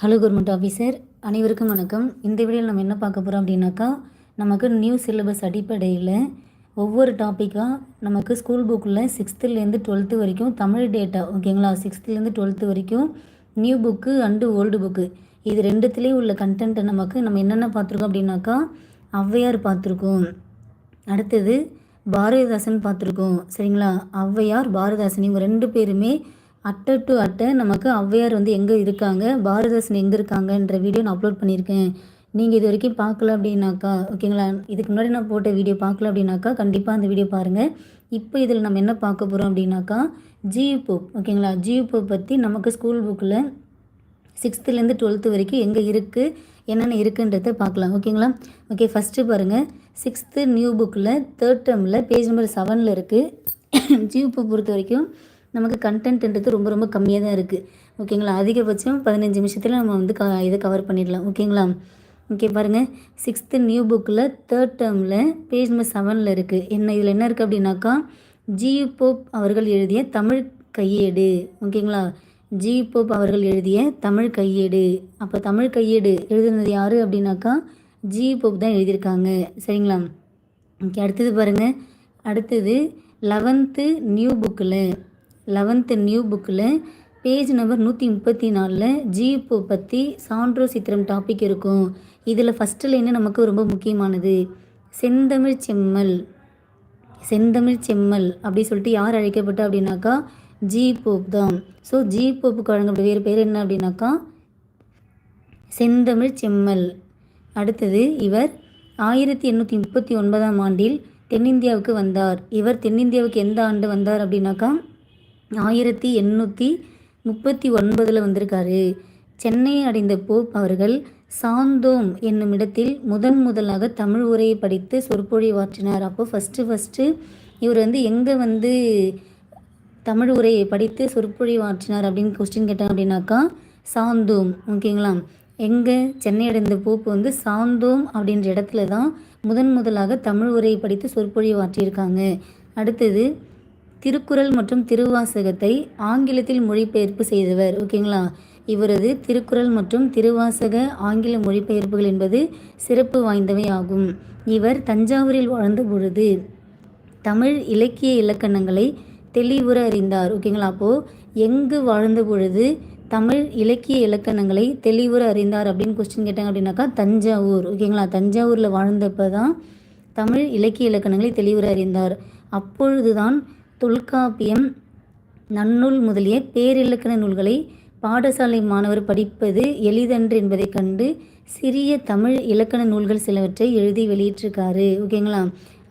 Hello government officer அனைவருக்கும் வணக்கம். இந்த வீடியோவில் நம்ம என்ன பார்க்க போகிறோம் அப்படின்னாக்கா நமக்கு நியூ சிலபஸ் அடிப்படையில் ஒவ்வொரு டாப்பிக்காக நமக்கு ஸ்கூல் புக்கில் சிக்ஸ்த்துலேருந்து டுவெல்த்து வரைக்கும் தமிழ் டேட்டா ஓகேங்களா சிக்ஸ்த்துலேருந்து டுவெல்த்து வரைக்கும் new book and old book இது ரெண்டுத்துலேயும் உள்ள கண்டென்ட்டை நமக்கு நம்ம என்னென்ன பார்த்துருக்கோம் அப்படின்னாக்கா ஔவையார் பார்த்துருக்கோம். அடுத்தது பாரதிதாசன் பார்த்துருக்கோம். சரிங்களா? ஔவையார் பாரதிதாசன் இவங்க ரெண்டு பேருமே அட்டை டு அட்டை நமக்கு ஔவையார் வந்து எங்கே இருக்காங்க பாரதாசன் எங்கே இருக்காங்கன்ற வீடியோ நான் அப்லோட் பண்ணியிருக்கேன். நீங்கள் இது வரைக்கும் பார்க்கல அப்படின்னாக்கா ஓகேங்களா இதுக்கு முன்னாடி நான் போட்ட வீடியோ பார்க்கல அப்படின்னாக்கா கண்டிப்பாக அந்த வீடியோ பாருங்கள் இப்போ இதில் நம்ம என்ன பார்க்க போகிறோம் அப்படின்னாக்கா ஜியூ போப் ஓகேங்களா ஜியூ போப் பற்றி நமக்கு ஸ்கூல் புக்கில் சிக்ஸ்த்துலேருந்து டுவெல்த்து வரைக்கும் எங்கே இருக்குது என்னென்ன இருக்குன்றத பார்க்கலாம் ஓகேங்களா ஓகே ஃபஸ்ட்டு பாருங்கள் சிக்ஸ்த்து நியூ புக்கில் தேர்ட் டேர்மில் பேஜ் நம்பர் செவனில் இருக்குது ஜியூப்பை பொறுத்த வரைக்கும் நமக்கு கண்டென்ட்ன்றது ரொம்ப ரொம்ப கம்மியாக தான் இருக்குது ஓகேங்களா அதிகபட்சம் பதினஞ்சு நிமிஷத்தில் நம்ம வந்து க இதை கவர் பண்ணிடலாம். ஓகேங்களா ஓகே பாருங்கள் சிக்ஸ்த்து நியூ புக்கில் தேர்ட் டேர்மில் பேஜ் நம்பர் செவனில் இருக்குது என்ன இதில் என்ன இருக்குது அப்படின்னாக்கா ஜி போப் அவர்கள் எழுதிய தமிழ் கையேடு. ஓகேங்களா ஜி போப் அவர்கள் எழுதிய தமிழ் கையேடு. அப்போ தமிழ் கையேடு எழுதுனது யார் அப்படின்னாக்கா ஜி போப் தான் எழுதியிருக்காங்க. சரிங்களா? ஓகே அடுத்தது பாருங்கள் அடுத்தது லெவன்த்து நியூ புக்கில் லெவன்த்து நியூ புக்கில் பேஜ் நம்பர் நூற்றி முப்பத்தி நாலில் ஜிபோ பற்றி சான்றோ சித்திரம் டாபிக் இருக்கும். இதில் ஃபஸ்ட்டு லைனு நமக்கு ரொம்ப முக்கியமானது. செந்தமிழ் செம்மல். செந்தமிழ் செம்மல் அப்படி சொல்லிட்டு யார் அழைக்கப்பட்ட அப்படின்னாக்கா ஜி போப் தான். ஸோ ஜி போப்புக்கு வழங்கப்பட்ட வேறு பேர் என்ன அப்படின்னாக்கா செந்தமிழ் செம்மல். அடுத்தது இவர் ஆயிரத்தி எண்ணூற்றி முப்பத்தி ஒன்பதாம் ஆண்டில் தென்னிந்தியாவுக்கு வந்தார். இவர் தென்னிந்தியாவுக்கு எந்த ஆண்டு வந்தார் அப்படின்னாக்கா ஆயிரத்தி எண்ணூற்றி முப்பத்தி ஒன்பதில் வந்திருக்காரு. சென்னை அடைந்த போப் அவர்கள் சாந்தோம் என்னும் இடத்தில் முதன் முதலாக தமிழ் உரையை படித்து சொற்பொழிவாற்றினார். அப்போ ஃபஸ்ட்டு ஃபஸ்ட்டு இவர் வந்து எங்கே வந்து தமிழ் உரையை படித்து சொற்பொழிவாற்றினார் அப்படின்னு கொஸ்டின் கேட்டாங்க அப்படின்னாக்கா சாந்தோம் ஓகேங்களா? எங்கே சென்னை அடைந்த போப்பு வந்து சாந்தோம் அப்படின்ற இடத்துல தான் முதன் முதலாக தமிழ் உரையை படித்து சொற்பொழிவாற்றியிருக்காங்க. அடுத்தது திருக்குறள் மற்றும் திருவாசகத்தை ஆங்கிலத்தில் மொழிபெயர்ப்பு செய்தவர். ஓகேங்களா? இவரது திருக்குறள் மற்றும் திருவாசக ஆங்கில மொழிபெயர்ப்புகள் என்பது சிறப்பு வாய்ந்தவை ஆகும். இவர் தஞ்சாவூரில் வாழ்ந்த பொழுது தமிழ் இலக்கிய இலக்கணங்களை தெளிவுற அறிந்தார். ஓகேங்களா? அப்போது எங்கு வாழ்ந்த பொழுது தமிழ் இலக்கிய இலக்கணங்களை தெளிவுற அறிந்தார் அப்படின்னு கொஸ்டின் கேட்டாங்க அப்படின்னாக்கா தஞ்சாவூர். ஓகேங்களா? தஞ்சாவூரில் வாழ்ந்தப்போ தான் தமிழ் இலக்கிய இலக்கணங்களை தெளிவுற அறிந்தார். அப்பொழுதுதான் தொல்காப்பியம் நன்னூல் முதலிய பேரிலக்கண நூல்களை பாடசாலை மாணவர் படிப்பது எளிதன்று என்பதைக் கண்டு சிறிய தமிழ் இலக்கண நூல்கள் சிலவற்றை எழுதி வெளியிட்டிருக்காரு. ஓகேங்களா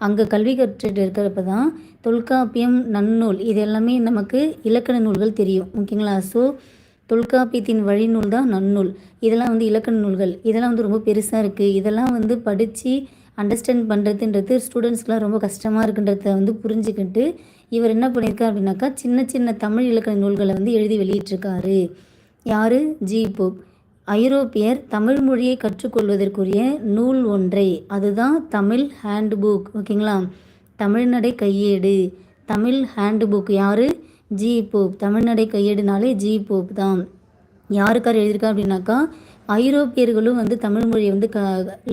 அங்கே கல்வி கற்றுட்டு இருக்கிறப்ப தான் தொல்காப்பியம் நன்னூல் இது எல்லாமே நமக்கு இலக்கண நூல்கள் தெரியும். ஓகேங்களா ஸோ தொல்காப்பியத்தின் வழிநூல் தான் நன்னூல். இதெல்லாம் வந்து இலக்கண நூல்கள். இதெல்லாம் வந்து ரொம்ப பெருசாக இருக்குது இதெல்லாம் வந்து படித்து அண்டர்ஸ்டாண்ட் பண்ணுறதுன்றது ஸ்டூடெண்ட்ஸ்க்குலாம் ரொம்ப கஷ்டமாக இருக்குன்றத வந்து புரிஞ்சுக்கிட்டு இவர் என்ன பண்ணியிருக்கார் அப்படின்னாக்கா சின்ன சின்ன தமிழ் இலக்கண நூல்களை வந்து எழுதி வெளியிட்டிருக்காரு. யார்? ஜி போப் ஐரோப்பியர் தமிழ் மொழியை கற்றுக்கொள்வதற்குரிய நூல் ஒன்றை. அதுதான் தமிழ் ஹேண்ட் புக் ஓகேங்களா? தமிழ்நடை கையேடு. தமிழ் ஹேண்ட் புக் யார்? ஜி போப் தமிழ்நடை கையேடுனாலே ஜி போப் தான். யாருக்கார் எழுதியிருக்கா அப்படின்னாக்கா ஐரோப்பியர்களும் வந்து தமிழ் மொழியை வந்து க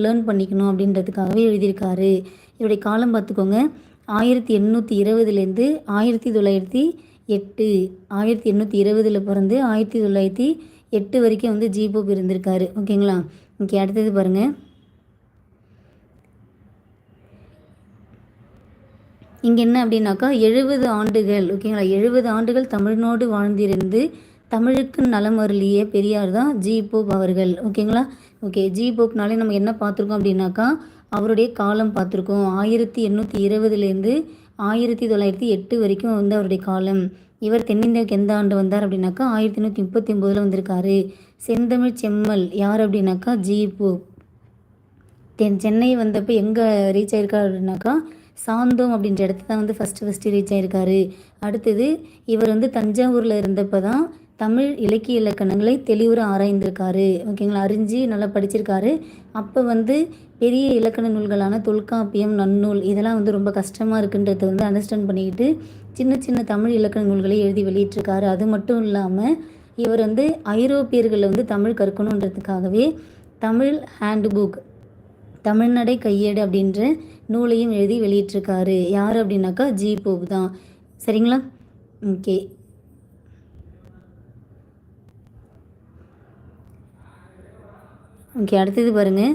லேர்ன் பண்ணிக்கணும் அப்படின்றதுக்காகவே எழுதியிருக்காரு. இவருடைய காலம் பார்த்துக்கோங்க. ஆயிரத்தி எண்ணூற்றி இருபதுலேருந்து ஆயிரத்தி தொள்ளாயிரத்தி எட்டு. ஆயிரத்தி எண்ணூற்றி இருபதில் பிறந்து ஆயிரத்தி தொள்ளாயிரத்தி எட்டு வரைக்கும் வந்து ஜிபோப் இருந்திருக்காரு. ஓகேங்களா ஓகே அடுத்தது பாருங்கள் இங்கே என்ன அப்படின்னாக்கா எழுபது ஆண்டுகள் ஓகேங்களா எழுபது ஆண்டுகள் தமிழ்நாடு வாழ்ந்திருந்து தமிழுக்கு நலம் அருளிய பெரியார் தான் ஜி போப் அவர்கள். ஓகேங்களா? ஓகே ஜி போப்னாலே நம்ம என்ன பார்த்துருக்கோம் அப்படின்னாக்கா அவருடைய காலம் பார்த்துருக்கோம். ஆயிரத்தி எண்ணூற்றி இருபதுலேருந்து ஆயிரத்தி தொள்ளாயிரத்தி எட்டு வரைக்கும் வந்து அவருடைய காலம். இவர் தென்னிந்தியாவுக்கு எந்த ஆண்டு வந்தார் அப்படின்னாக்கா ஆயிரத்தி எண்ணூற்றி முப்பத்தி ஒம்போதில் வந்திருக்காரு. செந்தமிழ் செம்மல் யார் அப்படின்னாக்கா ஜி போப். தென் சென்னை வந்தப்போ எங்கே ரீச் ஆயிருக்காரு அப்படின்னாக்கா சாந்தோம் அப்படின்ற இடத்து தான் வந்து ஃபஸ்ட்டு ஃபஸ்ட்டு ரீச் ஆயிருக்காரு. அடுத்தது இவர் வந்து தஞ்சாவூரில் இருந்தப்போ தான் தமிழ் இலக்கிய இலக்கணங்களை தெளிவுற ஆராய்ந்திருக்காரு. ஓகேங்களா? அறிஞ்சு நல்லா படிச்சிருக்காரு. அப்போ வந்து பெரிய இலக்கண நூல்களான தொல்காப்பியம் நன்னூல் இதெல்லாம் வந்து ரொம்ப கஷ்டமாக இருக்குன்றத வந்து அண்டர்ஸ்டாண்ட் பண்ணிக்கிட்டு சின்ன சின்ன தமிழ் இலக்கண நூல்களை எழுதி வெளியிட்டிருக்காரு. அது மட்டும் இல்லாமல் இவர் வந்து ஐரோப்பியர்களை வந்து தமிழ் கற்கணுன்றதுக்காகவே தமிழ் ஹேண்ட் புக் தமிழ்நடை கையேடு அப்படின்ற நூலையும் எழுதி வெளியிட்டிருக்காரு. யார் அப்படின்னாக்கா ஜி போப் தான். சரிங்களா? ஓகே. ஓகே அடுத்தது பாருங்கள்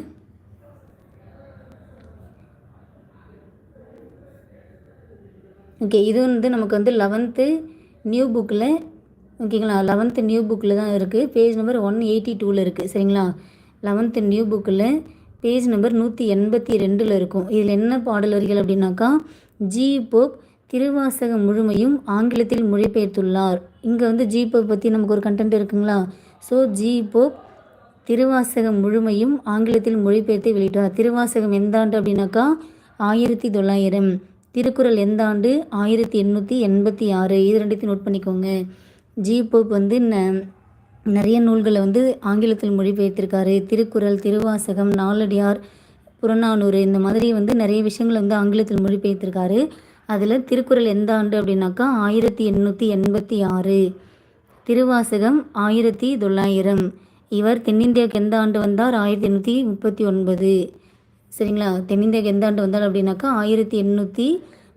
ஓகே இது வந்து நமக்கு வந்து லெவன்த்து நியூ புக்கில் ஓகேங்களா? லெவன்த்து நியூ புக்கில் தான் இருக்குது பேஜ் நம்பர் ஒன் எயிட்டி டூவில் இருக்குது சரிங்களா? லெவன்த்து நியூ புக்கில் பேஜ் நம்பர் நூற்றி எண்பத்தி ரெண்டில் இருக்கும். இதில் என்ன பாடல் வரிகள் அப்படின்னாக்கா ஜி போப் திருவாசகம் முழுமையும் ஆங்கிலத்தில் மொழிபெயர்த்துள்ளார். இங்கே வந்து ஜி போப் பற்றி நமக்கு ஒரு கண்டென்ட் இருக்குங்களா? ஸோ ஜி போப் திருவாசகம் முழுமையும் ஆங்கிலத்தில் மொழிபெயர்த்து வெளியிட்டார். திருவாசகம் எந்த ஆண்டு அப்படின்னாக்கா ஆயிரத்தி தொள்ளாயிரம். திருக்குறள் எந்த ஆண்டு ஆயிரத்தி எண்ணூற்றி எண்பத்தி ஆறு. இது ரெண்டுத்தையும் நோட் பண்ணிக்கோங்க. ஜி. போப் வந்து ந நிறைய நூல்களை வந்து ஆங்கிலத்தில் மொழிபெயர்த்திருக்காரு. திருக்குறள் திருவாசகம் நாலடியார் புறநானூறு இந்த மாதிரி வந்து நிறைய விஷயங்களை வந்து ஆங்கிலத்தில் மொழிபெயர்த்திருக்காரு. அதில் திருக்குறள் எந்த ஆண்டு அப்படின்னாக்கா ஆயிரத்தி எண்ணூற்றி எண்பத்தி ஆறு. திருவாசகம் ஆயிரத்தி தொள்ளாயிரம். இவர் தென்னிந்தியாவுக்கு எந்த ஆண்டு வந்தார்? ஆயிரத்தி எண்ணூற்றி முப்பத்தி ஒன்பது. சரிங்களா? தென்னிந்தியாவுக்கு எந்த ஆண்டு வந்தார் அப்படின்னாக்கா ஆயிரத்தி எண்ணூற்றி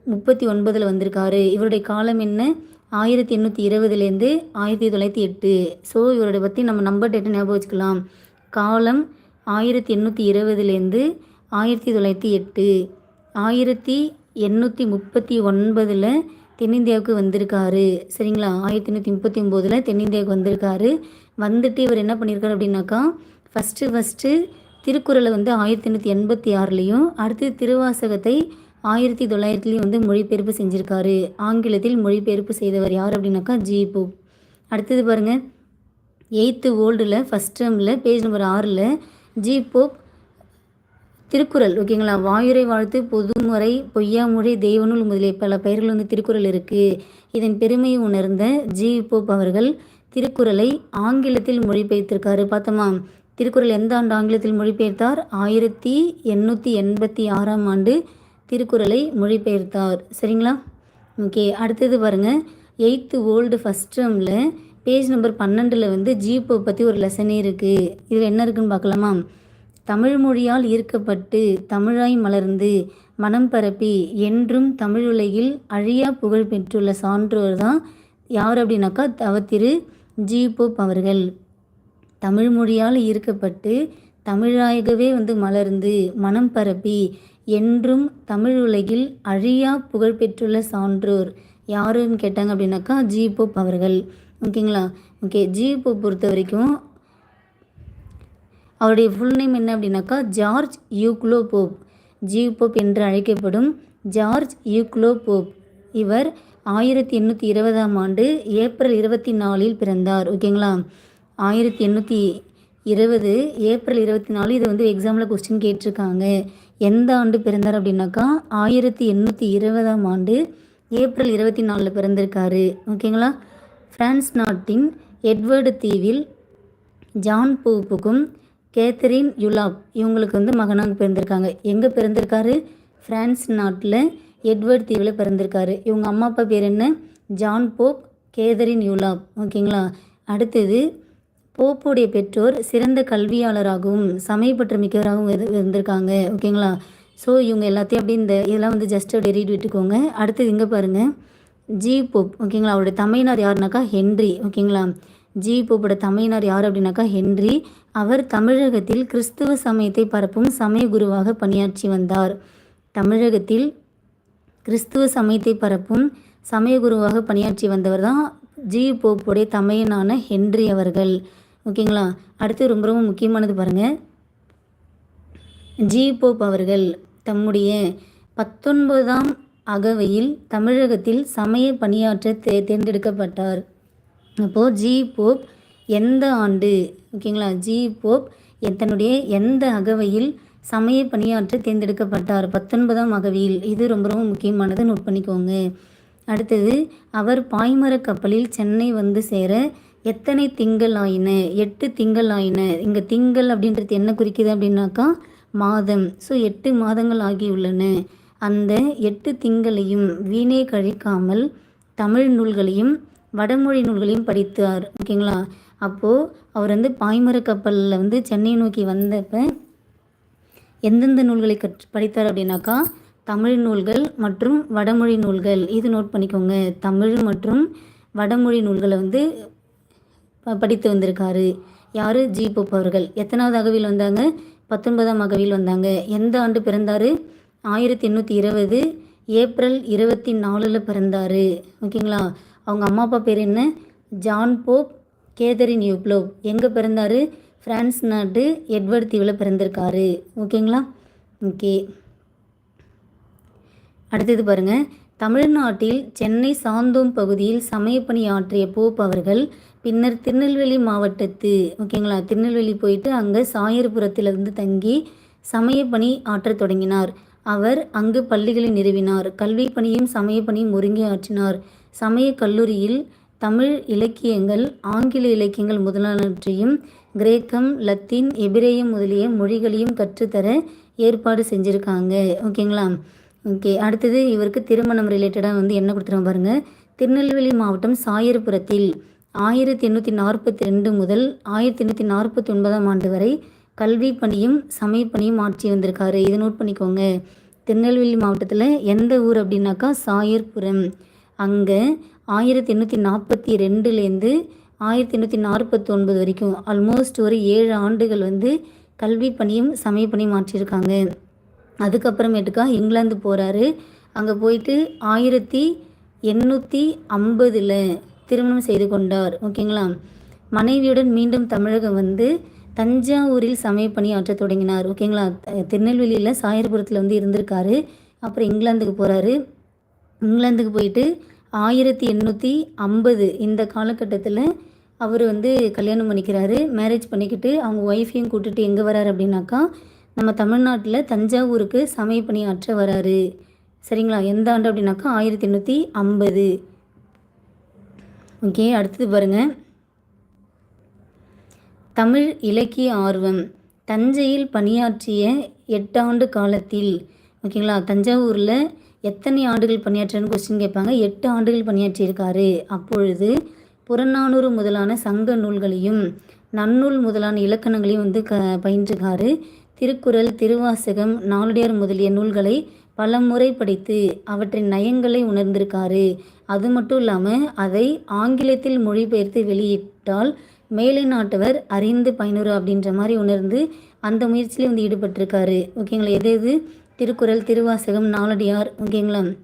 முப்பத்தி ஒன்பதில் வந்திருக்காரு. இவருடைய காலம் என்ன? ஆயிரத்தி எண்ணூற்றி இருபதுலேருந்து ஆயிரத்தி தொள்ளாயிரத்தி எட்டு. ஸோ இவருடைய பற்றி நம்ம நம்பர் டேட்டை ஞாபகம் வச்சுக்கலாம். காலம் ஆயிரத்தி எண்ணூற்றி இருபதுலேருந்து ஆயிரத்தி தொள்ளாயிரத்தி எட்டு. ஆயிரத்தி எண்ணூற்றி முப்பத்தி ஒன்பதில் தென்னிந்தியாவுக்கு வந்திருக்காரு. சரிங்களா? ஆயிரத்தி எண்ணூற்றி முப்பத்தி ஒம்போதில் தென்னிந்தியாவுக்கு வந்திருக்காரு. வந்துட்டு இவர் என்ன பண்ணியிருக்காரு அப்படின்னாக்கா ஃபஸ்ட்டு ஃபஸ்ட்டு திருக்குறளை வந்து ஆயிரத்தி எண்ணூற்றி எண்பத்தி ஆறுலேயும் அடுத்து திருவாசகத்தை ஆயிரத்தி தொள்ளாயிரத்துலேயும் வந்து மொழிபெயர்ப்பு செஞ்சுருக்காரு. ஆங்கிலத்தில் மொழிபெயர்ப்பு செய்தவர் யார் அப்படின்னாக்கா ஜி. அடுத்தது பாருங்கள் எயித்து ஓல்டில் ஃபஸ்ட் டேர்மில் பேஜ் நம்பர் ஆறில் ஜி. போப் திருக்குறள் ஓகேங்களா வாயுரை வாழ்த்து பொதுமுறை பொய்யாமொழி தெய்வநூல் முதலிய பல பெயர்கள் வந்து திருக்குறள் இருக்குது இதன் பெருமையை உணர்ந்த ஜி. போப் அவர்கள் திருக்குறளை ஆங்கிலத்தில் மொழிபெயர்த்திருக்காரு. பார்த்தோமா திருக்குறள் எந்த ஆண்டு ஆங்கிலத்தில் மொழிபெயர்த்தார்? ஆயிரத்தி எண்ணூற்றி எண்பத்தி ஆறாம் ஆண்டு திருக்குறளை மொழிபெயர்த்தார். சரிங்களா? ஓகே அடுத்தது பாருங்கள் எயித்து ஓல்டு ஃபஸ்ட் டேர்மில் பேஜ் நம்பர் பன்னெண்டில் வந்து ஜீப்பை பற்றி ஒரு லெசனே இருக்குது இதில் என்ன இருக்குன்னு பார்க்கலாமா தமிழ் மொழியால் ஈர்க்கப்பட்டு தமிழாய் மலர்ந்து மனம் பரப்பி என்றும் தமிழ் உலகில் அழியா புகழ் பெற்றுள்ள சான்றோர் தான் யார் அப்படின்னாக்கா தவத்திரு ஜி போப் அவர்கள். தமிழ் மொழியால் ஈர்க்கப்பட்டு தமிழாகவே வந்து மலர்ந்து மனம் பரப்பி என்றும் தமிழ் உலகில் அழியா புகழ்பெற்றுள்ள சான்றோர் யாருன்னு கேட்டாங்க அப்படின்னாக்கா ஜி போப் அவர்கள். ஓகேங்களா? ஓகே ஜி போப் பொறுத்த வரைக்கும் அவருடைய ஃபுல் நேம் என்ன அப்படின்னாக்கா George Uglow Pope. G Pope என்று அழைக்கப்படும் ஜார்ஜ் யூக்லோ போப். இவர் ஆயிரத்தி எண்ணூற்றி இருபதாம் ஆண்டு ஏப்ரல் இருபத்தி நாலில் பிறந்தார். ஓகேங்களா? ஆயிரத்தி எண்ணூற்றி இருபது ஏப்ரல் இருபத்தி நாலு இது வந்து எக்ஸாமில் கொஸ்டின் கேட்டிருக்காங்க. எந்த ஆண்டு பிறந்தார் அப்படின்னாக்கா ஆயிரத்தி எண்ணூற்றி இருபதாம் ஆண்டு ஏப்ரல் இருபத்தி நாலில் பிறந்திருக்காரு. ஓகேங்களா? ஃப்ரான்ஸ் நாட்டின் எட்வர்டு தீவில் ஜான் பூப்புக்கும் கேத்தரின் யுலாப் இவங்களுக்கு வந்து மகனாக பிறந்திருக்காங்க. எங்கே பிறந்திருக்காரு? ஃப்ரான்ஸ் நாட்டில் எட்வர்ட் தீவில் பிறந்திருக்காரு. இவங்க அம்மா அப்பா பேர் என்ன? ஜான் போப் கேதரின் யூலாப் ஓகேங்களா? அடுத்தது போப்புடைய பெற்றோர் சிறந்த கல்வியாளராகவும் சமயப்பற்று மிக்கவராகவும் இருந்திருக்காங்க. ஓகேங்களா? ஸோ இவங்க எல்லாத்தையும் அப்படி இந்த இதெல்லாம் வந்து ஜஸ்ட் டெரிட் விட்டுக்கோங்க. அடுத்தது இங்கே பாருங்கள் ஜி போப். ஓகேங்களா? அவருடைய தமையனார் யாருனாக்கா ஹென்றி. ஓகேங்களா? ஜி போப்போட தமையனார் யார் அப்படின்னாக்கா? ஹென்றி. அவர் தமிழகத்தில் கிறிஸ்துவ சமயத்தை பரப்பும் சமய குருவாக பணியாற்றி வந்தார். தமிழகத்தில் கிறிஸ்துவ சமயத்தை பரப்பும் சமய குருவாக பணியாற்றி வந்தவர் தான் ஜி போப்புடைய தமையனான ஹென்றி அவர்கள். ஓகேங்களா? அடுத்து ரொம்ப ரொம்ப முக்கியமானது பாருங்கள் ஜி போப் அவர்கள் தம்முடைய பத்தொன்பதாம் அகவையில் தமிழகத்தில் சமய பணியாற்ற தே தேர்ந்தெடுக்கப்பட்டார். அப்போது ஜி போப் எந்த ஆண்டு? ஓகேங்களா? ஜி போப் தன்னுடைய எந்த அகவையில் சமய பணியாற்ற தேர்ந்தெடுக்கப்பட்டார். பத்தொன்பதாம் அகவையில். இது ரொம்ப ரொம்ப முக்கியமானது நோட் பண்ணிக்கோங்க. அடுத்தது அவர் பாய்மர கப்பலில் சென்னை வந்து சேர எத்தனை திங்கள் ஆயின? எட்டு திங்கள் ஆயின. இங்கே திங்கள் அப்படின்றது என்ன குறிக்குது அப்படின்னாக்கா மாதம். ஸோ எட்டு மாதங்கள் ஆகியுள்ளன. அந்த எட்டு திங்களையும் வீணே கழிக்காமல் தமிழ் நூல்களையும் வடமொழி நூல்களையும் படித்தார். ஓகேங்களா அப்போது அவர் வந்து பாய்மர கப்பலில் வந்து சென்னை நோக்கி வந்தப்போ எந்தெந்த நூல்களை கற்று படித்தார் அப்படின்னாக்கா தமிழ் நூல்கள் மற்றும் வடமொழி நூல்கள். இது நோட் பண்ணிக்கோங்க. தமிழ் மற்றும் வடமொழி நூல்களை வந்து ப- படித்து வந்திருக்காரு. யார்? ஜி. போப் அவர்கள். எத்தனாவது அகவியில் வந்தாங்க? பத்தொன்பதாம் அகவியில் வந்தாங்க. எந்த ஆண்டு பிறந்தார்? ஆயிரத்தி எண்ணூற்றி இருபது ஏப்ரல் இருபத்தி நாலில் பிறந்தார். ஓகேங்களா? அவங்க அம்மா அப்பா பேர் என்ன? ஜான் போப் கேதரின் யூப்லோப் எங்கே பிறந்தார்? ஃப்ரான்ஸ் நாட்டு எட்வர்ட் தீவில் பிறந்திருக்காரு. ஓகேங்களா? ஓகே. அடுத்தது பாருங்கள் தமிழ்நாட்டில் சென்னை சாந்தோம் பகுதியில் சமயப்பணி ஆற்றிய போப் அவர்கள் பின்னர் திருநெல்வேலி மாவட்டத்து ஓகேங்களா? திருநெல்வேலி போயிட்டு அங்கே சாயர்புரத்தில் இருந்து தங்கி சமயப்பணி ஆற்றத் தொடங்கினார். அவர் அங்கு பள்ளிகளை நிறுவினார். கல்வி பணியும் சமயப்பணியும் ஒருங்கே ஆற்றினார். சமய கல்லூரியில் தமிழ் இலக்கியங்கள் ஆங்கில இலக்கியங்கள் முதலானவற்றையும் கிரேக்கம் லத்தீன் எபிரேயம் முதலிய மொழிகளையும் கற்றுத்தர ஏற்பாடு செஞ்சுருக்காங்க. ஓகேங்களா? ஓகே அடுத்தது இவருக்கு திருமணம் ரிலேட்டடாக வந்து என்ன கொடுத்துருவோம் பாருங்கள் திருநெல்வேலி மாவட்டம் சாயர்புரத்தில் ஆயிரத்தி எண்ணூற்றி நாற்பத்தி ரெண்டு முதல் ஆயிரத்தி எண்ணூற்றி நாற்பத்தி ஒன்பதாம் ஆண்டு வரை கல்வி பணியும் சமய பணியும் ஆட்சி வந்திருக்காரு. இதை நோட் பண்ணிக்கோங்க. திருநெல்வேலி மாவட்டத்தில் எந்த ஊர் அப்படின்னாக்கா சாயர்புரம். அங்கே ஆயிரத்தி எண்ணூற்றி நாற்பத்தி ரெண்டுலேருந்து ஆயிரத்தி எண்ணூற்றி நாற்பத்தி ஒன்பது வரைக்கும் ஆல்மோஸ்ட் ஒரு ஏழு ஆண்டுகள் வந்து கல்வி பணியும் சமய பணியும் மாற்றியிருக்காங்க அதுக்கப்புறமேட்டுக்கா இங்கிலாந்து போகிறாரு அங்கே போயிட்டு ஆயிரத்தி எண்ணூற்றி ஐம்பதில் திருமணம் செய்து கொண்டார். ஓகேங்களா? மனைவியுடன் மீண்டும் தமிழகம் வந்து தஞ்சாவூரில் சமயப்பணி ஆற்ற தொடங்கினார். ஓகேங்களா? திருநெல்வேலியில் சாயர்புரத்தில் வந்து இருந்திருக்காரு. அப்புறம் இங்கிலாந்துக்கு போகிறாரு இங்கிலாந்துக்கு போயிட்டு ஆயிரத்தி எண்ணூற்றி ஐம்பது இந்த காலகட்டத்தில் அவர் வந்து கல்யாணம் பண்ணிக்கிறாரு. மேரேஜ் பண்ணிக்கிட்டு அவங்க ஒய்ஃபையும் கூட்டிட்டு எங்கே வராரு அப்படின்னாக்கா நம்ம தமிழ்நாட்டில் தஞ்சாவூருக்கு சமயப்பணி ஆற்ற வராரு. சரிங்களா? எந்த ஆண்டு அப்படின்னாக்கா ஆயிரத்தி எண்ணூற்றி ஐம்பது. ஓகே அடுத்தது பாருங்கள் தமிழ் இலக்கிய ஆர்வம். தஞ்சையில் பணியாற்றிய எட்டாண்டு காலத்தில் ஓகேங்களா? தஞ்சாவூரில் எத்தனை ஆண்டுகள் பணியாற்றன்னு கொஸ்டின் கேட்பாங்க. எட்டு ஆண்டுகள் பணியாற்றியிருக்காரு. அப்பொழுது புறநானூறு முதலான சங்க நூல்களையும் நன்னூல் முதலான இலக்கணங்களையும் வந்து க பயின்றுக்காரு திருக்குறள் திருவாசகம் நாளுடையார் முதலிய நூல்களை பல முறை படித்து அவற்றின் நயங்களை உணர்ந்திருக்காரு. அது மட்டும் இல்லாமல் அதை ஆங்கிலத்தில் மொழிபெயர்த்து வெளியிட்டால் மேலை நாட்டவர் அறிந்து பயனுறு அப்படின்ற மாதிரி உணர்ந்து அந்த முயற்சியிலே வந்து ஈடுபட்டிருக்காரு. ஓகேங்களா? எது எது? திருக்குறள் திருவாசகம் நாலடியார் ஓகேங்களா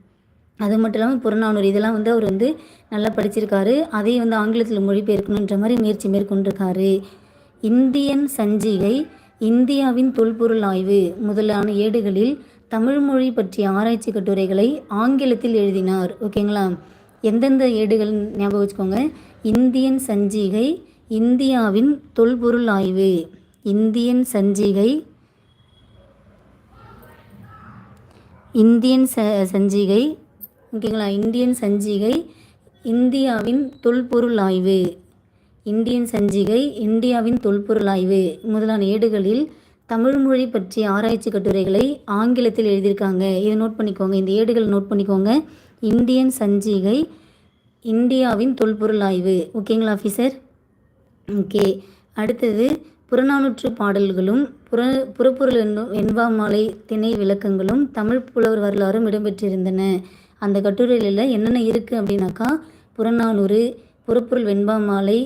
அது மட்டும் இல்லாமல் புறநானூறு இதெல்லாம் வந்து அவர் வந்து நல்லா படிச்சிருக்காரு. அதையும் வந்து ஆங்கிலத்தில் மொழிபெயர்க்கணுன்ற மாதிரி முயற்சி மேற்கொண்டிருக்காரு. இந்தியன் சஞ்சிகை இந்தியாவின் தொல்பொருள் ஆய்வு முதலான ஏடுகளில் தமிழ் மொழி பற்றிய ஆராய்ச்சி கட்டுரைகளை ஆங்கிலத்தில் எழுதினார். ஓகேங்களா? எந்தெந்த ஏடுகள் ஞாபகம் வச்சுக்கோங்க. இந்தியன் சஞ்சிகை இந்தியாவின் தொல்பொருள் ஆய்வு. இந்தியன் சஞ்சிகை இந்தியன் ச சஞ்சிகை ஓகேங்களா? இந்தியன் சஞ்சிகை இந்தியாவின் தொல்பொருள் ஆய்வு. இந்தியன் சஞ்சிகை இந்தியாவின் தொல்பொருள் ஆய்வு. முதலான ஏடுகளில் தமிழ் மொழி பற்றிய ஆராய்ச்சி கட்டுரைகளை ஆங்கிலத்தில் எழுதியிருக்காங்க. இதை நோட் பண்ணிக்கோங்க. இந்த ஏடுகள் நோட் பண்ணிக்கோங்க. இந்தியன் சஞ்சிகை இந்தியாவின் தொல்பொருள் ஆய்வு. ஓகேங்களா ஆஃபீஸர் ஓகே அடுத்தது புறநானூற்று பாடல்களும் புற புறப்பொருள் என்னும் வெண்பாமாலை திணை விளக்கங்களும் தமிழ் புலவர் வரலாறும் இடம்பெற்றிருந்தன. அந்த கட்டுரையில் என்னென்ன இருக்குது அப்படின்னாக்கா புறநானூறு புறப்பொருள் வெண்பாமாலை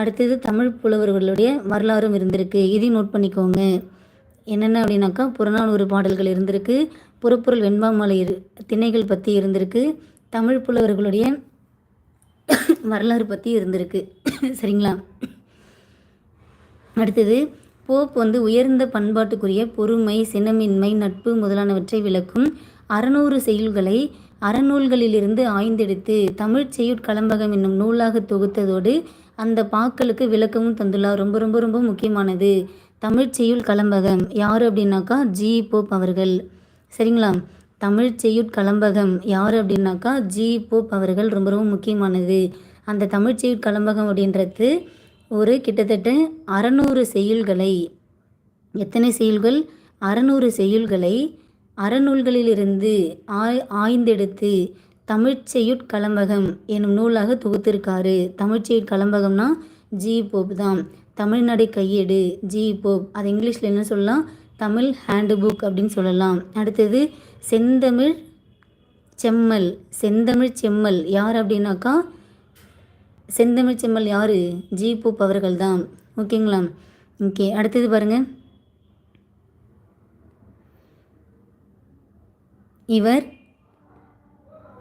அடுத்தது தமிழ் புலவர்களுடைய வரலாறும் இருந்திருக்கு. இதையும் நோட் பண்ணிக்கோங்க. என்னென்ன அப்படின்னாக்கா புறநானூறு பாடல்கள் இருந்திருக்கு புறப்பொருள் வெண்பாமாலை இரு திணைகள் பற்றி இருந்திருக்கு தமிழ் புலவர்களுடைய வரலாறு பற்றி இருந்திருக்கு. சரிங்களா? அடுத்தது போப் வந்து உயர்ந்த பண்பாட்டுக்குரிய பொறுமை சினமின்மை நட்பு முதலானவற்றை விளக்கும் அறநூறு செய்யுள்களை அறநூல்களிலிருந்து ஆய்ந்தெடுத்து தமிழ் செய்யுட்கலம்பகம் என்னும் நூலாக தொகுத்ததோடு அந்த பாக்களுக்கு விளக்கமும் தந்துள்ளார். ரொம்ப ரொம்ப ரொம்ப முக்கியமானது தமிழ் செய்யுள் கலம்பகம் யார் அப்படின்னாக்கா ஜி. போப் அவர்கள். சரிங்களா? தமிழ் செய்யுட்கலம்பகம் யார் அப்படின்னாக்கா ஜி. போப் அவர்கள். ரொம்ப ரொம்ப முக்கியமானது. அந்த தமிழ் செய்யுட்கலம்பகம் அப்படின்றது ஒரு கிட்டத்தட்ட அறநூறு செய்யுள்களை எத்தனை செய்யுள்கள்? அறநூறு செய்யுள்களை அறநூல்களிலிருந்து ஆய் ஆய்ந்தெடுத்து தமிழ்ச்செயுட் கலம்பகம் எனும் நூலாக தொகுத்திருக்காரு. தமிழ்ச்செய்யுட் கலம்பகம்னா ஜி போப் தான். தமிழ்நடை கையேடு ஜி போப். அது இங்கிலீஷில் என்ன சொல்லலாம்? தமிழ் ஹேண்டு புக் அப்படின்னு சொல்லலாம். அடுத்தது செந்தமிழ் செம்மல். செந்தமிழ் செம்மல். யார் அப்படின்னாக்கா செந்தமிழ் செம்மல் யார்? ஜி பூப் அவர்கள் தான். ஓகேங்களா? ஓகே அடுத்தது பாருங்கள் இவர்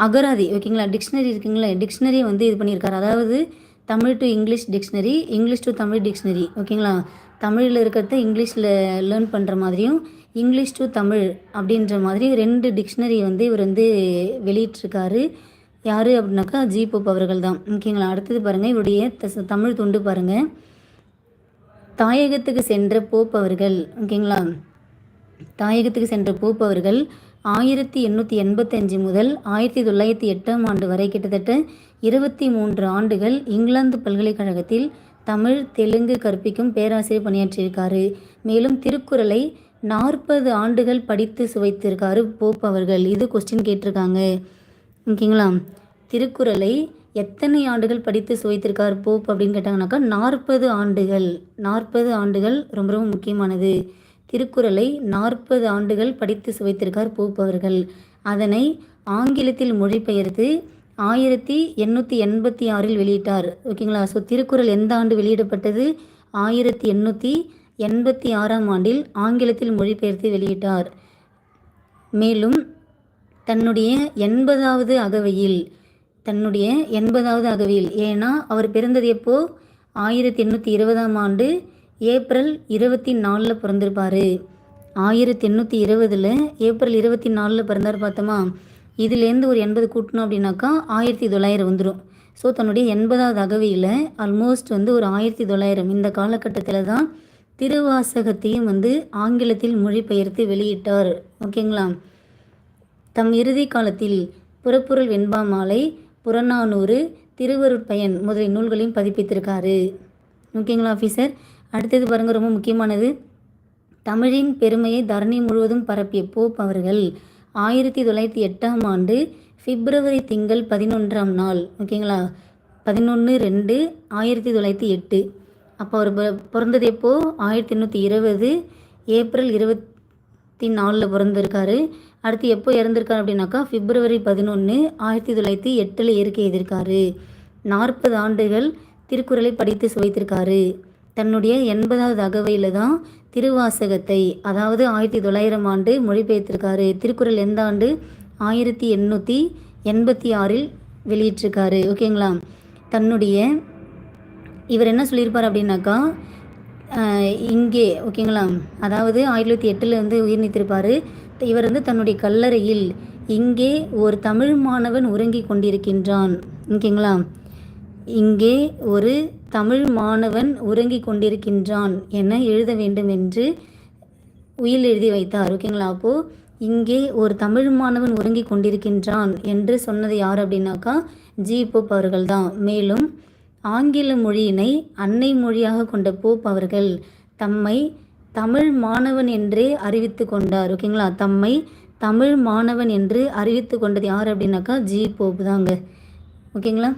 அகராதி ஓகேங்களா? டிக்ஷனரி இருக்குங்களா டிக்ஷனரி வந்து இது பண்ணியிருக்காரு. அதாவது Tamil to English dictionary English to Tamil dictionary ஓகேங்களா? தமிழில் இருக்கிறத இங்கிலீஷில் லேர்ன் பண்ணுற மாதிரியும் இங்கிலீஷ் டு தமிழ் அப்படின்ற மாதிரி ரெண்டு டிக்ஷனரி வந்து இவர் வந்து வெளியிட்டிருக்காரு. யார் அப்படின்னாக்கா ஜி போப் அவர்கள் தான். ஓகேங்களா? அடுத்தது பாருங்கள் இவருடைய த- தமிழ் துண்டு பாருங்கள் தாயகத்துக்கு சென்ற போப் அவர்கள் ஓகேங்களா? தாயகத்துக்கு சென்ற போப் அவர்கள் ஆயிரத்தி எண்ணூற்றி எண்பத்தஞ்சு முதல் ஆயிரத்தி தொள்ளாயிரத்தி எட்டாம் ஆண்டு வரை கிட்டத்தட்ட இருபத்தி மூன்று ஆண்டுகள் இங்கிலாந்து பல்கலைக்கழகத்தில் தமிழ் தெலுங்கு கற்பிக்கும் பேராசிரியர் பணியாற்றியிருக்காரு. மேலும் திருக்குறளை நாற்பது ஆண்டுகள் படித்து சுவைத்திருக்காரு போப் அவர்கள். இது கொஸ்டின் கேட்டிருக்காங்க. ஓகேங்களா? திருக்குறளை எத்தனை ஆண்டுகள் படித்து சுவைத்திருக்கார் போப் அப்படின்னு கேட்டாங்கனாக்கா நாற்பது ஆண்டுகள் நாற்பது ஆண்டுகள் ரொம்ப ரொம்ப முக்கியமானது. திருக்குறளை நாற்பது ஆண்டுகள் படித்து சுவைத்திருக்கார் போப் அவர்கள். அதனை ஆங்கிலத்தில் மொழிபெயர்த்து ஆயிரத்தி எண்ணூற்றி எண்பத்தி ஆறில் வெளியிட்டார். ஓகேங்களா? ஸோ திருக்குறள் எந்த ஆண்டு வெளியிடப்பட்டது? ஆயிரத்தி எண்ணூற்றி எண்பத்தி ஆறாம் ஆண்டில் ஆங்கிலத்தில் மொழிபெயர்த்து வெளியிட்டார். மேலும் தன்னுடைய எண்பதாவது அகவையில் தன்னுடைய எண்பதாவது அகவையில். ஏன்னா அவர் பிறந்தது எப்போ? ஆயிரத்தி எண்ணூற்றி இருபதாம் ஆண்டு ஏப்ரல் இருபத்தி நாலில் பிறந்திருப்பார். ஆயிரத்தி எண்ணூற்றி இருபதில் ஏப்ரல் இருபத்தி நாலில் பிறந்தார் பார்த்தோமா இதுலேருந்து ஒரு எண்பது கூட்டணும் அப்படின்னாக்கா ஆயிரத்தி தொள்ளாயிரம் வந்துடும் ஸோ தன்னுடைய எண்பதாவது அகவையில் ஆல்மோஸ்ட் வந்து ஒரு ஆயிரத்தி தொள்ளாயிரம் இந்த காலகட்டத்தில் தான் திருவாசகத்தையும் வந்து ஆங்கிலத்தில் மொழிபெயர்த்து வெளியிட்டார். ஓகேங்களா? தம் இறுதி காலத்தில் புறப்பொருள் வெண்பா மாலை புறநானூறு திருவருட்பயன் முதலிய நூல்களையும் பதிப்பித்திருக்காரு. ஓகேங்களா ஆஃபீஸர் அடுத்தது பாருங்கள் ரொம்ப முக்கியமானது. தமிழின் பெருமையை தரணி முழுவதும் பரப்பிய போப் அவர்கள் ஆயிரத்தி தொள்ளாயிரத்தி எட்டாம் ஆண்டு பிப்ரவரி திங்கள் பதினொன்றாம் நாள் ஓகேங்களா பதினொன்று ரெண்டு ஆயிரத்தி தொள்ளாயிரத்தி எட்டு. அப்போ அவர் பிற- பிறந்தது எப்போ? ஆயிரத்தி எண்ணூற்றி இருபது ஏப்ரல் இருபத் இருபத்தி நாலில் பிறந்திருக்காரு. அடுத்து எப்போ இறந்திருக்காரு அப்படின்னாக்கா பிப்ரவரி பதினொன்று ஆயிரத்தி தொள்ளாயிரத்தி எட்டில் இயற்கை எழுதியிருக்காரு நாற்பது ஆண்டுகள் திருக்குறளை படித்து சுவைத்திருக்காரு. தன்னுடைய எண்பதாவது அகவையில் தான் திருவாசகத்தை அதாவது ஆயிரத்தி தொள்ளாயிரம் ஆண்டு மொழிபெயர்த்திருக்காரு. திருக்குறள் எந்த ஆண்டு? ஆயிரத்தி எண்ணூற்றி எண்பத்தி ஆறில் வெளியிட்டிருக்காரு. ஓகேங்களா? தன்னுடைய இவர் என்ன சொல்லியிருப்பார் அப்படின்னாக்கா இங்கே ஓகேங்களா? அதாவது ஆயிரத்தி தொள்ளாயிரத்தி எட்டில் வந்து உயிர் நீத்திருப்பார் இவர் வந்து தன்னுடைய கல்லறையில் இங்கே ஒரு தமிழ் மாணவன் உறங்கிக் கொண்டிருக்கின்றான். ஓகேங்களா? இங்கே ஒரு தமிழ் மாணவன் உறங்கிக் கொண்டிருக்கின்றான் என எழுத வேண்டும் என்று உயில் எழுதி வைத்தார். ஓகேங்களா? அப்போது இங்கே ஒரு தமிழ் மாணவன் உறங்கிக் கொண்டிருக்கின்றான் என்று சொன்னது யார் அப்படின்னாக்கா ஜி போப் அவர்கள் தான். மேலும் ஆங்கில மொழியினை அன்னை மொழியாக கொண்ட போப் அவர்கள் தம்மை தமிழ் மாணவன் என்றே அறிவித்து கொண்டார். ஓகேங்களா தம்மை தமிழ் மாணவன் என்று அறிவித்து கொண்டது யார் அப்படின்னாக்கா ஜி போப் தாங்க. ஓகேங்களா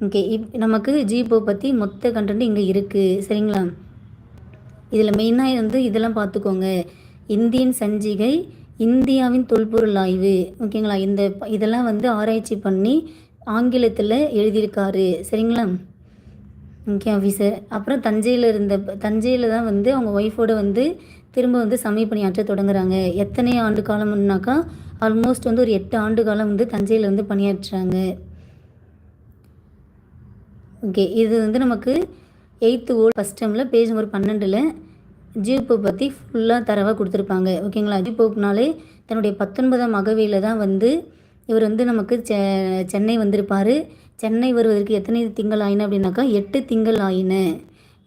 ஓகே இப் நமக்கு ஜி போப் பற்றி மொத்த கண்டென்ட் இங்கே இருக்குது சரிங்களா? இதில் மெயினாக வந்து இதெல்லாம் பார்த்துக்கோங்க. இந்தியன் சஞ்சிகை இந்தியாவின் தொல்பொருள் ஆய்வு. ஓகேங்களா இந்த இதெல்லாம் வந்து ஆராய்ச்சி பண்ணி ஆங்கிலத்தில் எழுதியிருக்காரு. சரிங்களா? ஓகே ஆஃபீஸர் அப்புறம் தஞ்சையில் இருந்த தஞ்சையில் தான் வந்து அவங்க ஒய்ஃபோட வந்து திரும்ப வந்து சமய பணியாற்ற தொடங்குறாங்க. எத்தனை ஆண்டு காலம்னாக்கா ஆல்மோஸ்ட் வந்து ஒரு எட்டு ஆண்டு காலம் வந்து தஞ்சையில் வந்து பணியாற்றுறாங்க. ஓகே இது வந்து நமக்கு எயித்து ஓல் ஃபஸ்ட் டைமில் பேஜ் நம்பர் பன்னெண்டில் ஜிபோ பற்றி ஃபுல்லாக தரவாக கொடுத்துருப்பாங்க. ஓகேங்களா ஜிபோப்னாலே தன்னுடைய பத்தொன்பதாம் அகவையில் தான் வந்து இவர் வந்து நமக்கு செ சென்னை வந்திருப்பார். சென்னை வருவதற்கு எத்தனை திங்கள் ஆயின அப்படின்னாக்கா எட்டு திங்கள் ஆயின.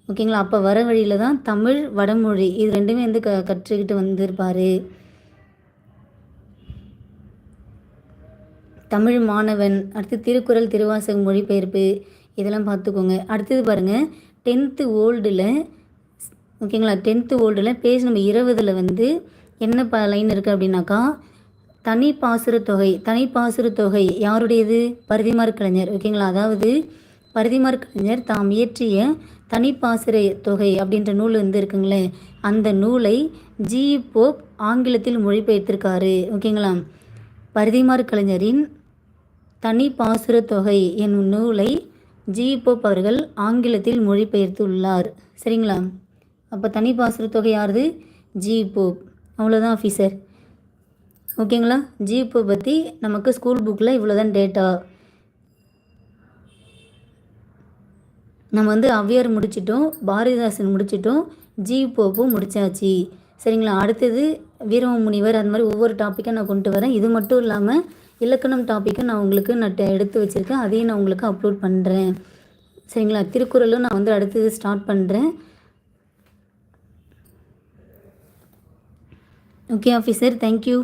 ஓகேங்களா? அப்போ வர வழியில் தான் தமிழ் வடமொழி இது ரெண்டுமே வந்து க கற்றுக்கிட்டு வந்திருப்பார். தமிழ் மாணவன் அடுத்து திருக்குறள் திருவாசகம் மொழிபெயர்ப்பு இதெல்லாம் பார்த்துக்கோங்க. அடுத்தது பாருங்கள் டென்த்து ஓல்டில் ஓகேங்களா? டென்த்து ஓல்டில் பேஜ் நம்ம இருபதில் வந்து என்ன ப லைன் இருக்குது அப்படின்னாக்கா தனி பாசுர தொகை தனி பாசுர தொகை யாருடையது? பரிதிமார் கலைஞர். ஓகேங்களா? அதாவது பரிதிமார் கலைஞர் தாம் இயற்றிய தனிப்பாசுர தொகை அப்படின்ற நூல் வந்து இருக்குங்களே அந்த நூலை ஜி. போப் ஆங்கிலத்தில் மொழிபெயர்த்திருக்காரு. ஓகேங்களா? பரிதிமார் கலைஞரின் தனி பாசுர தொகை என்னும் நூலை ஜி. போப் அவர்கள் ஆங்கிலத்தில் மொழிபெயர்த்துள்ளார். சரிங்களா? அப்போ தனி பாசுர தொகை யாருது? ஜி. போப். அவ்வளோதான் ஆஃபீஸர் ஓகேங்களா? ஜீப்பை பற்றி நமக்கு ஸ்கூல் புக்கில் இவ்வளோதான் டேட்டா நம்ம வந்து அவ்வியார் முடிச்சிட்டோம் பாரதிதாசன் முடிச்சிட்டோம் ஜி போப்பும் முடிச்சாச்சு. சரிங்களா? அடுத்தது வீரம முனிவர் அது மாதிரி ஒவ்வொரு டாப்பிக்காக நான் கொண்டு வரேன். இது மட்டும் இல்லாமல் இலக்கணம் டாப்பிக்கை நான் உங்களுக்கு நான் டெ- எடுத்து வச்சுருக்கேன். அதையும் நான் உங்களுக்கு அப்லோட் பண்ணுறேன் சரிங்களா? திருக்குறளும் நான் வந்து அடுத்தது ஸ்டார்ட் பண்ணுறேன் ஓகே ஆஃபீஸர் தேங்க்யூ